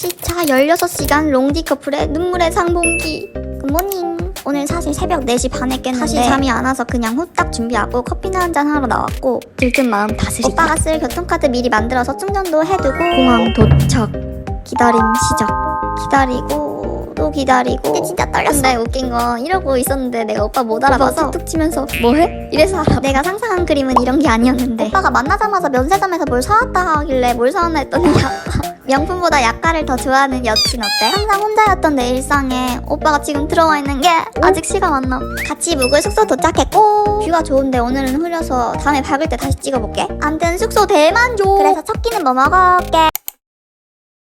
시차 16시간 롱디 커플의 눈물의 상봉기. 굿모닝 오늘 사실 새벽 4시 반에 깼는데 다시 잠이 안 와서 그냥 후딱 준비하고 커피나 한 잔 하러 나왔고 들뜬 마음 다스리기 오빠가 쓸 교통카드 미리 만들어서 충전도 해두고 공항 도착. 기다림 시작. 기다리고 또 기다리고 근데 진짜 떨렸어. 근데 웃긴 건 이러고 있었는데 내가 오빠 못 알아봐서 툭툭 치면서 뭐해? 이래서 알아 내가 상상한 그림은 이런 게 아니었는데 오빠가 만나자마자 면세점에서 뭘 사왔다 하길래 뭘 사왔나 했더니 약간 명품보다 약가를 더 좋아하는 여친 어때? 항상 혼자였던 내 일상에 오빠가 지금 들어와 있는 게 아직 시가 안 나. 같이 묵을 숙소 도착했고 뷰가 좋은데 오늘은 흐려서 다음에 밝을 때 다시 찍어볼게. 암튼 숙소 대만족. 그래서 첫 끼는 뭐 먹을게?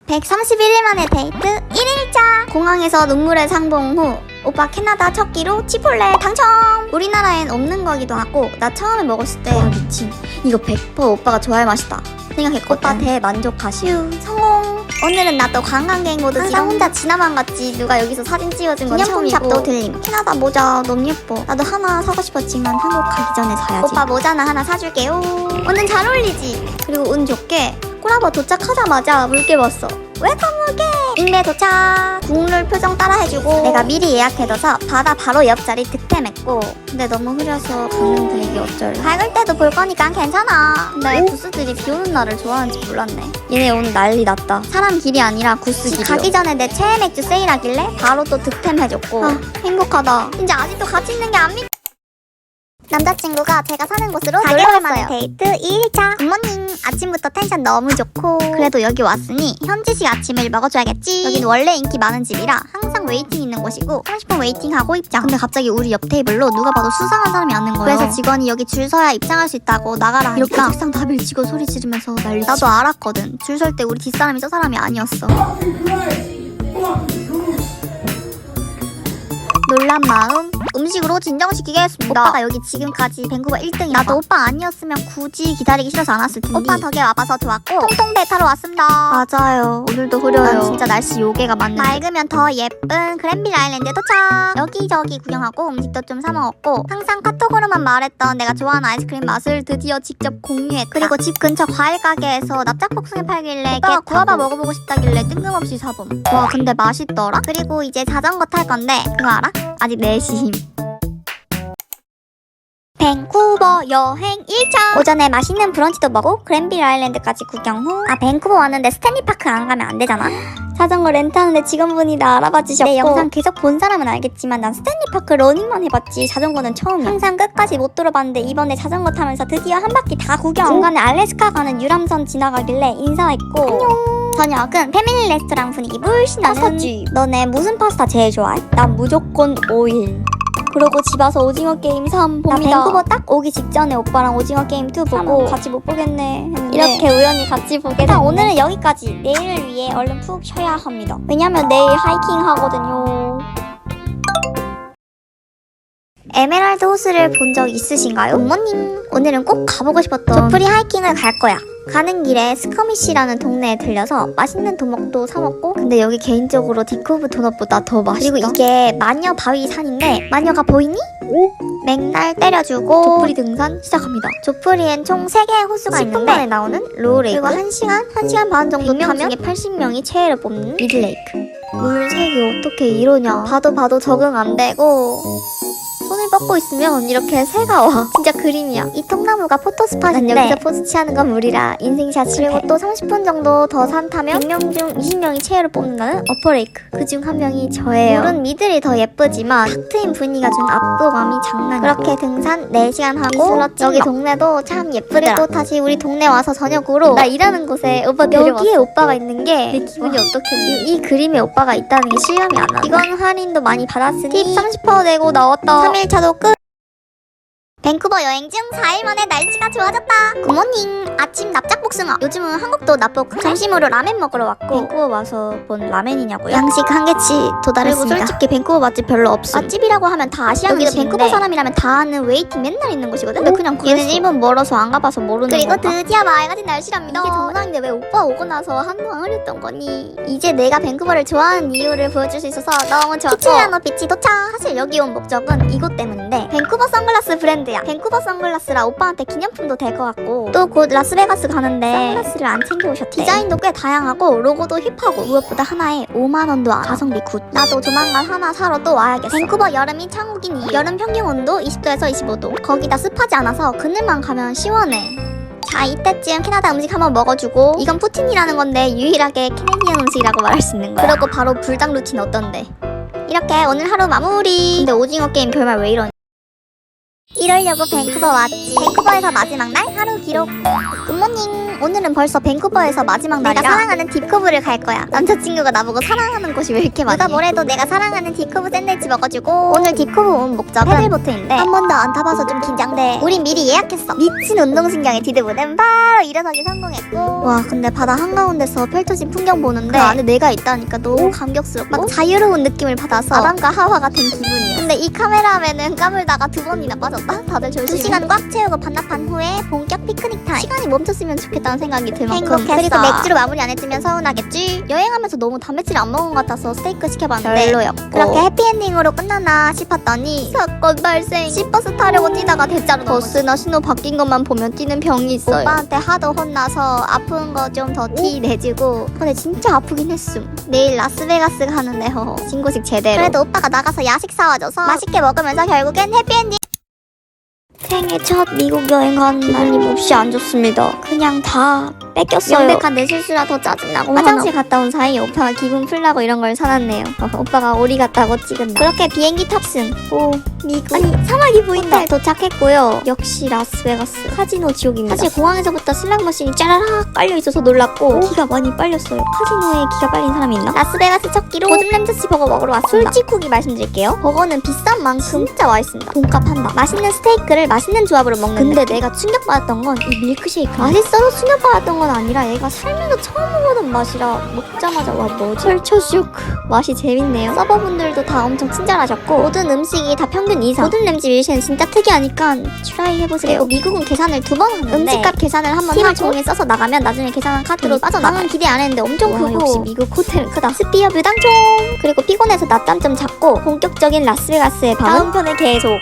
131일 만에 데이트 1일차 공항에서 눈물의 상봉 후 오빠 캐나다 첫 끼로 치폴레 당첨! 우리나라엔 없는 거기도 하고 나 처음에 먹었을 때 와, 미친. 이거 100% 오빠가 좋아할 맛이다. 생각했거든 오빠 대만족하시 휴 성공! 오늘은 나 또 관광객 모드 항상 혼자 지나만 갔지. 누가 여기서 사진 찍어준 건 처음이고. 샵도 들림. 캐나다 모자 너무 예뻐. 나도 하나 사고 싶었지만 한국 가기 전에 사야지. 오빠 모자나 하나 사줄게요. 완전 잘 어울리지? 그리고 운 좋게 꼬라보 도착하자마자 물개 봤어 웰컴 물개 인베 도착. 국룰 표정 따라 해주고 내가 미리 예약해둬서 바다 바로 옆자리 득템했고. 근데 너무 흐려서 강릉 분위기 어쩔래. 밝을 때도 볼 거니까 괜찮아. 근데 구스들이 비 오는 날을 좋아하는지 몰랐네. 얘네 오늘 난리 났다. 사람 길이 아니라 구스 길이 가기 전에 내 최애 맥주 세일하길래 바로 또 득템해줬고. 아, 행복하다. 이제 아직도 같이 있는 게 안 믿... 남자친구가 제가 사는 곳으로 놀러 왔어요. 데이트 2일차. 굿모닝. 아침부터 텐션 너무 좋고. 그래도 여기 왔으니 현지식 아침을 먹어줘야겠지. 여긴 원래 인기 많은 집이라 항상 웨이팅 있는 곳이고 30분 웨이팅하고 입장. 근데 갑자기 우리 옆 테이블로 누가 봐도 수상한 사람이 앉는 거예요. 그래서 직원이 여기 줄 서야 입장할 수 있다고 나가라 하니까 이렇게 책상 다 밀치고 소리 지르면서 난리 나도 알았거든. 줄 설 때 우리 뒷사람이 저 사람이 아니었어. 놀란 마음 음식으로 진정시키겠습니다. 오빠가 여기 지금까지 밴쿠버 1등이 나도 오빠 아니었으면 굳이 기다리기 싫어서 안 왔을 텐데 오빠 덕에 와봐서 좋았고 통통 배 타러 왔습니다. 맞아요. 오늘도 흐려요. 난 진짜 날씨 요괴가 맞는 맑으면 더 예쁜 그랜빌 아일랜드 도착. 여기저기 구경하고 음식도 좀 사 먹었고 항상 카톡으로만 말했던 내가 좋아하는 아이스크림 맛을 드디어 직접 공유했다. 그리고 집 근처 과일 가게에서 납작복숭이 팔길래 오빠가 구아바 먹어보고 싶다길래 뜬금없이 사봄. 와 근데 맛있더라. 그리고 이제 자전거 탈 건데 그거 알아? 아직 4시임. 밴쿠버 여행 1차 오전에 맛있는 브런치도 먹고 그랜빌 아일랜드까지 구경 후. 아 밴쿠버 왔는데 스탠리파크 안 가면 안 되잖아. 자전거 렌트하는데 직원분이 나 알아봐 주셨고. 내 영상 계속 본 사람은 알겠지만 난 스탠리파크 러닝만 해봤지. 자전거는 처음이야. 항상 끝까지 못 들어봤는데 이번에 자전거 타면서 드디어 한 바퀴 다 구경. 중간에 알래스카 가는 유람선 지나가길래 인사했고. 안녕. 저녁은 패밀리 레스토랑 분위기 물씬 나는 파스타집. 너네 무슨 파스타 제일 좋아해? 난 무조건 오일 그러고 집 와서 오징어 게임 3 봅니다. 나 밴쿠버 딱 오기 직전에 오빠랑 오징어 게임 2 보고 같이 못 보겠네 했는데 이렇게 우연히 같이 보게 됐네. 오늘은 여기까지. 내일을 위해 얼른 푹 쉬어야 합니다. 왜냐면 내일 하이킹 하거든요. 에메랄드 호수를 본 적 있으신가요? 굿모닝. 오늘은 꼭 가보고 싶었던 조프리 하이킹을 갈 거야. 가는 길에 스커미시라는 동네에 들려서 맛있는 도넛도 사 먹고 근데 여기 개인적으로 디코브 도넛보다 더 맛있다. 그리고 이게 마녀 바위 산인데 마녀가 보이니? 맥날 때려주고 조프리 등산 시작합니다. 조프리엔 총 3개의 호수가 있는데 10분 만에 나오는 로우레이크 그리고 1시간, 1시간 반 정도 100명 타면 중에 80명이 최애를 뽑는 미들레이크 물 색이 어떻게 이러냐 봐도 봐도 적응 안 되고 손을 뻗고 있으면 이렇게 새가 와. 진짜 그림이야. 이 통나무가 포토스팟인데 여기서 포즈 취하는 건 무리라 인생샷. 그리고 또 30분 정도 더 산 타면 100명 중 20명이 최애를 뽑는다는 어퍼레이크. 그중 한 명이 저예요. 물은 미들이 더 예쁘지만 탁 트인 분위기가 준 압도감이 장난 아니야. 그렇게 등산 4시간 하고 여기 동네도 참 예쁘더라. 또 다시 우리 동네 와서 저녁으로 나 일하는 곳에 오빠 데려왔어. 여기에 오빠가 있는 게 내 기분이 어떻게 이, 이 그림에 오빠가 있다는 게 실감이 안 나. 이건 할인도 많이 받았으니 팁 30% 내고 나왔다. 3일차도 끝. 밴쿠버 여행 중 4일 만에 날씨가 좋아졌다. 굿모닝. 아침 납작 복숭아. 요즘은 한국도 납복. 점심으로 라멘 먹으러 왔고. 밴쿠버 와서 본 라멘이냐고요? 양식 한 개치 도달했습니다. 그리고 솔직히 밴쿠버 맛집 별로 없어. 맛집이라고 하면 다 아시아 여기도 밴쿠버 사람이라면 다 아는 웨이팅 맨날 있는 곳이거든. 근데 그냥 그랬어. 얘는 일본 멀어서 안 가봐서 모르는 그리고 건가? 드디어 맑아진 날씨랍니다. 이게 정상인데 왜 오빠 오고 나서 한동안 흐렸던 거니? 이제 내가 밴쿠버를 좋아하는 이유를 보여줄 수 있어서 너무 좋았고 키칠라노 비치 도착. 사실 여기 온 목적은 이곳 때문인데 밴쿠버 선글라스 브랜드 야. 선글라스야. 밴쿠버 선글라스라 오빠한테 기념품도 될 것 같고 또 곧 라스베가스 가는데 선글라스를 안 챙겨오셨대. 디자인도 꽤 다양하고 로고도 힙하고 무엇보다 하나에 5만 원도 안. 가성비 굿. 나도 조만간 하나 사러 또 와야겠어. 밴쿠버 여름이 천국이니 여름 평균 온도 20도에서 25도. 거기다 습하지 않아서 그늘만 가면 시원해. 자 이때쯤 캐나다 음식 한번 먹어주고 이건 푸틴이라는 건데 유일하게 캐네디언 음식이라고 말할 수 있는 거야 그리고 바로 불닭 루틴 어떤데 이렇게 오늘 하루 마무리 근데 오징어 게임 결말 왜 이러니 이러려고 밴쿠버 왔지. 밴쿠버에서 마지막 날 하루 기록. 굿모닝. 오늘은 벌써 밴쿠버에서 마지막 날이라 내가 사랑하는 딥커브를 갈 거야. 남자친구가 나보고 사랑하는 곳이 왜 이렇게 많아 누가 뭐래도 내가 사랑하는 딥커브 샌드위치 먹어주고 오늘 딥커브 온 목적은 패들보트인데 한 번도 안 타봐서 좀 긴장돼. 우린 미리 예약했어. 미친 운동신경에 디드보는 바로 일어서기 성공했고. 와 근데 바다 한가운데서 펼쳐진 풍경 보는데 그 안에 내가 있다니까 너무 감격스럽고 막 자유로운 느낌을 받아서 아담과 하와 같은 기분이야. 근데 이 카메라맨은 까물다가 두 번이나 빠 졌다 다들 조심해 두 시간 꽉 채우고 반납한 후에 본격 피크닉 타임. 시간이 멈췄으면 좋겠다는 생각이 들 만큼. 행복했어. 그리고 맥주로 마무리 안 해주면 서운하겠지? 여행하면서 너무 단백질 안 먹은 것 같아서 스테이크 시켜봤는데. 별로였고. 그렇게 해피엔딩으로 끝나나 싶었더니 사건 발생. 시버스 타려고 뛰다가 대자로 버스나 신호 바뀐 것만 보면 뛰는 병이 있어요. 오빠한테 하도 혼나서 아픈 거 좀 더 티 내주고. 근데 진짜 아프긴 했음. 내일 라스베가스 가는데 허 신고식 제대로. 그래도 오빠가 나가서 야식 사와줘서 맛있게 먹으면서 결국엔 해피엔딩 생애 첫 미국 여행 가는 날림없이 안 좋습니다. 그냥 다 뺏겼어요. 명백한 내 실수라 더 짜증나고 화장실 갔다 온 사이 오빠가 기분 풀라고 이런 걸 사놨네요. 오빠가 오리 갔다고 찍은다. 그렇게 비행기 탑승. 오 미국. 아니 사막이 보인다. 도착했고요. 역시 라스베가스 카지노 지옥입니다. 사실 공항에서부터 슬락머신이 짜라락 빨려 있어서 놀랐고 기가 많이 빨렸어요. 카지노에 기가 빨린 사람이 있나? 라스베가스 첫 끼로 고즘 램저스 버거 먹으러 왔습니다. 솔직하게 말씀드릴게요. 버거는 비싼 만큼 진짜 맛있습니다. 돈값 한다. 맛있는 스테이크를 맛있는 조합으로 먹는 근데 내가 충격받았던 건 이 밀크쉐이크 맛있어서 충격받았던 건 아니라 얘가 살면서 처음 먹어본 맛이라 먹자마자 와 뭐지? 쇼크 맛이 재밌네요. 서버분들도 다 엄청 친절하셨고 모든 음식이 다 평균 이상. 모든 램지 밀시는 진짜 특이하니까 트라이 해보세요. 미국은 계산을 두 번 하는데 음식값 계산을 한번 하고? 종이 써서 나가면 나중에 계산한 카드로 빠져나가요. 기대 안 했는데 엄청 와, 크고. 역시 미국 호텔은 크다. 스피어 뮤당총 그리고 피곤해서 낮잠 좀 잤고 본격적인 라스베가스의 밤은? 다음 편에 계속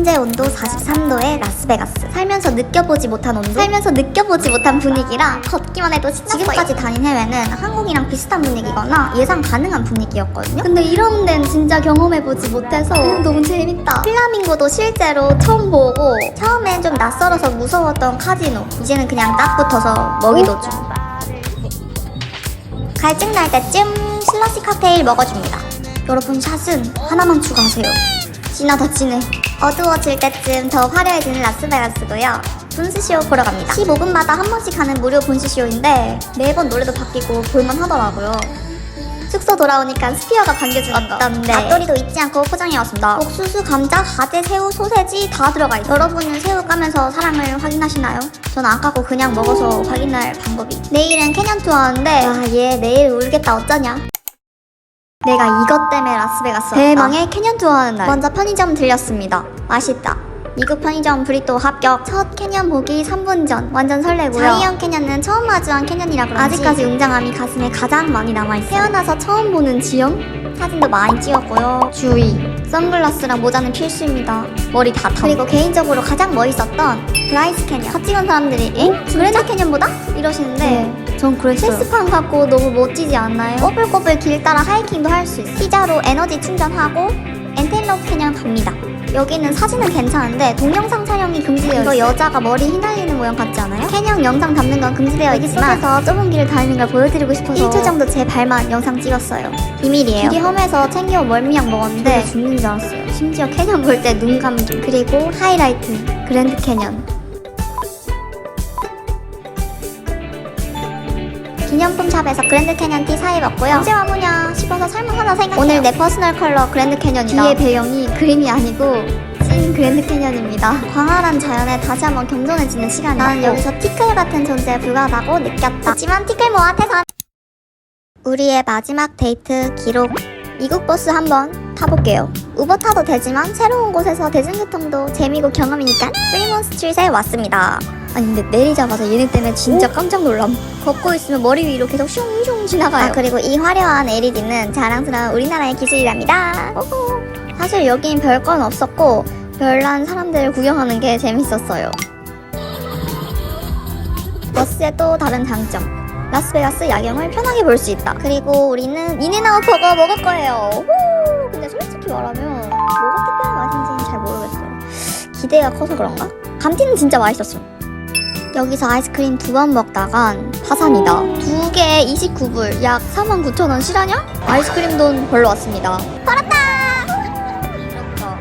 현재 온도 43도의 라스베가스. 살면서 느껴보지 못한 온도? 살면서 느껴보지 못한 분위기라 걷기만 해도 신났어요. 지금까지 다닌 해외는 한국이랑 비슷한 분위기거나 예상 가능한 분위기였거든요. 근데 이런 데는 진짜 경험해보지 못해서 너무 재밌다. 플라밍고도 실제로 처음 보고 처음엔 좀 낯설어서 무서웠던 카지노. 이제는 그냥 딱 붙어서 먹이도 중. 갈증 날 때쯤 슬러시 칵테일 먹어줍니다. 여러분 샷은 하나만 추가하세요. 진하다 진해. 어두워질 때쯤 더 화려해지는 라스베가스고요. 분수쇼 보러 갑니다. 15분마다 한 번씩 하는 무료 분수쇼인데 매번 노래도 바뀌고 볼만 하더라고요. 숙소 돌아오니까 스피어가 반겨주는 거 어떤데? 앞도리도 잊지 않고 포장해왔습니다. 옥수수, 감자, 가재, 새우, 소세지 다 들어가 있어요. 여러분은 새우 까면서 사랑을 확인하시나요? 전 안 까고 그냥 먹어서 확인할 방법이. 내일은 캐년 투어하는데 아 얘 내일 울겠다 어쩌냐? 내가 이것 때문에 라스베가스 왔다. 대망의 캐년 투어하는 날. 먼저 편의점 들렸습니다. 맛있다. 미국 편의점 브리또 합격. 첫 캐년 보기 3분 전. 완전 설레고요. 자이언 캐년은 처음 마주한 캐년이라 그런지 아직까지 웅장함이 가슴에 가장 많이 남아있어요. 태어나서 처음 보는 지형? 사진도 많이 찍었고요. 주의. 선글라스랑 모자는 필수입니다. 머리 다 타. 그리고 개인적으로 가장 멋있었던 브라이스 캐년. 다 찍은 사람들이 엥? 그랜드 캐년보다? 이러시는데 전 그랬어요. 체스판 갖고 너무 멋지지 않나요? 꼬불꼬불 길 따라 하이킹도 할 수 있어요. 피자로 에너지 충전하고 엔텔로 캐년 갑니다. 여기는 사진은 괜찮은데 동영상 촬영이 금지되어 있어요. 이거 여자가 머리 휘날리는 모양 같지 않아요? 캐년 영상 담는 건 금지되어 있지만 속에서 좁은 길을 다니는 걸 보여드리고 싶어서 1초 정도 제 발만 영상 찍었어요. 비밀이에요. 길이 험해서 챙겨 멀미약 먹었는데 죽는 줄 알았어요. 심지어 캐년 볼 때 눈 감기 그리고 하이라이트 그랜드 캐년 기념품 샵에서 그랜드 캐년 티 사 입었고요. 언제 와보냐 싶어서 살만하다 생각해요. 오늘 내 퍼스널 컬러 그랜드 캐년이다. 뒤에 배경이 그림이 아니고 찐 그랜드 캐년입니다. 광활한 자연에 다시 한번 경존해지는 시간이 나는 여기서 티끌 같은 존재에 불과하다고 느꼈다. 하지만 티끌 사 우리의 마지막 데이트 기록 미국 버스 한번 타볼게요. 우버 타도 되지만 새로운 곳에서 대중교통도 재미고 경험이니까 프리몬 스트릿에 왔습니다. 아니 근데 내리자마자 얘네 때문에 진짜 깜짝 놀람. 걷고 있으면 머리 위로 계속 슝슝 지나가요. 아 그리고 이 화려한 LED는 자랑스러운 우리나라의 기술이랍니다. 오호. 사실 여긴 별건 없었고 별난 사람들을 구경하는 게 재밌었어요. 버스의 또 다른 장점. 라스베가스 야경을 편하게 볼 수 있다. 그리고 우리는 인앤아웃 버거 먹을 거예요. 후! 근데 솔직히 말하면 뭐가 특별한 맛인지는 잘 모르겠어요. 기대가 커서 그런가? 감튀는 진짜 맛있었어. 여기서 아이스크림 두 번 먹다간 파산이다. 두 개에 29불, 약 49,000원 실하냐? 아이스크림 돈 벌러 왔습니다. 벌었다! 밀었다.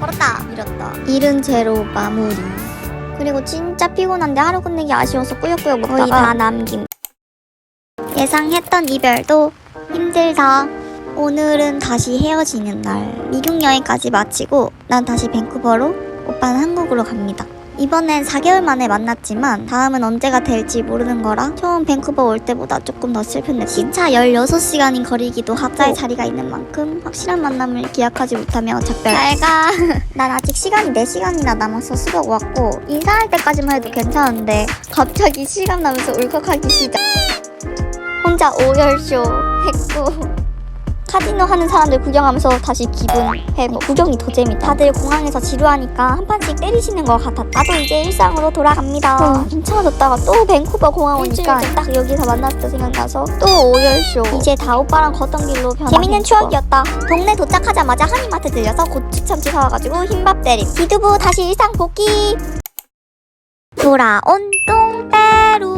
벌었다! 밀었다. 일은 제로 마무리. 그리고 진짜 피곤한데 하루 끝내기 아쉬워서 꾸역꾸역 먹다가 거의 다 남김. 예상했던 이별도 힘들다. 오늘은 다시 헤어지는 날. 미국 여행까지 마치고 난 다시 밴쿠버로 오빠는 한국으로 갑니다. 이번엔 4개월 만에 만났지만 다음은 언제가 될지 모르는 거라 처음 밴쿠버 올 때보다 조금 더 슬펐네. 시차 16시간인 거리기도 하고 자리가 있는 만큼 확실한 만남을 기약하지 못하며 작별. 잘가. 난 아직 시간이 4시간이나 남아서 수박 왔고 인사할 때까지만 해도 괜찮은데 갑자기 실감 나면서 울컥하기 시작. 혼자 오열쇼 했고 카지노 하는 사람들 구경하면서 다시 기분 회복 구경이 더 재밌다. 다들 공항에서 지루하니까 한 판씩 때리시는 것 같았다 나도 이제 일상으로 돌아갑니다. 어, 괜찮아졌다가 또 밴쿠버 공항 오니까 딱 여기서 만났을 때 생각나서 또 오열쇼. 이제 다 오빠랑 걷던 길로 변화 재밌는 추억이었다. 동네 도착하자마자 한인마트 들려서 고추 참치 사와가지고 흰밥 때림. 기두부 다시 일상 복귀. 돌아온 똥배루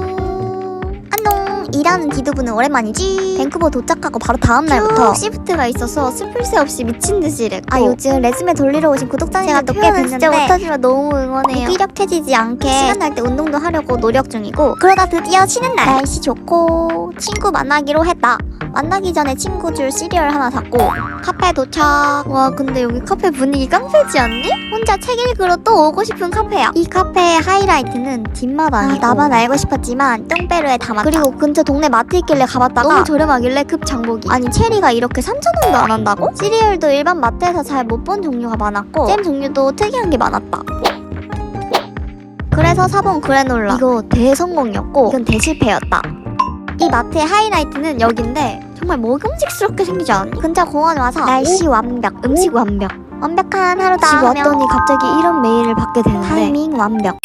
일하는 디두부는 오랜만이지. 밴쿠버 도착하고 바로 다음 날부터. 시프트가 있어서 슬플 새 없이 미친 듯이 일했고. 아 요즘 레즈메 돌리러 오신 구독자님들도 꽤 됐는데 진짜 못하지만 너무 응원해요. 무기력해지지 않게 시간 날 때 운동도 하려고 노력 중이고. 그러다 드디어 쉬는 날. 날씨 좋고 친구 만나기로 했다 만나기 전에 친구 줄 시리얼 하나 샀고 카페 도착. 와 근데 여기 카페 분위기 깡패지 않니? 혼자 책 읽으러 또 오고 싶은 카페야. 이 카페의 하이라이트는 뒷마당이고. 아, 나만 알고 싶었지만 똥배루에 담았다. 그리고 근처 동네 마트 있길래 가봤다가 너무 저렴하길래 급 장보기. 아니 체리가 이렇게 3,000원도 안 한다고? 시리얼도 일반 마트에서 잘 못 본 종류가 많았고 잼 종류도 특이한 게 많았다. 그래서 사본 그래놀라 이거 대성공이었고 이건 대실패였다 이 마트의 하이라이트는 여긴데 정말 먹음직스럽게 생기지 않니? 근처 공원 와서 날씨 완벽, 음식 완벽 완벽한 하루다 집 왔더니 갑자기 이런 메일을 받게 되는데? 타이밍 완벽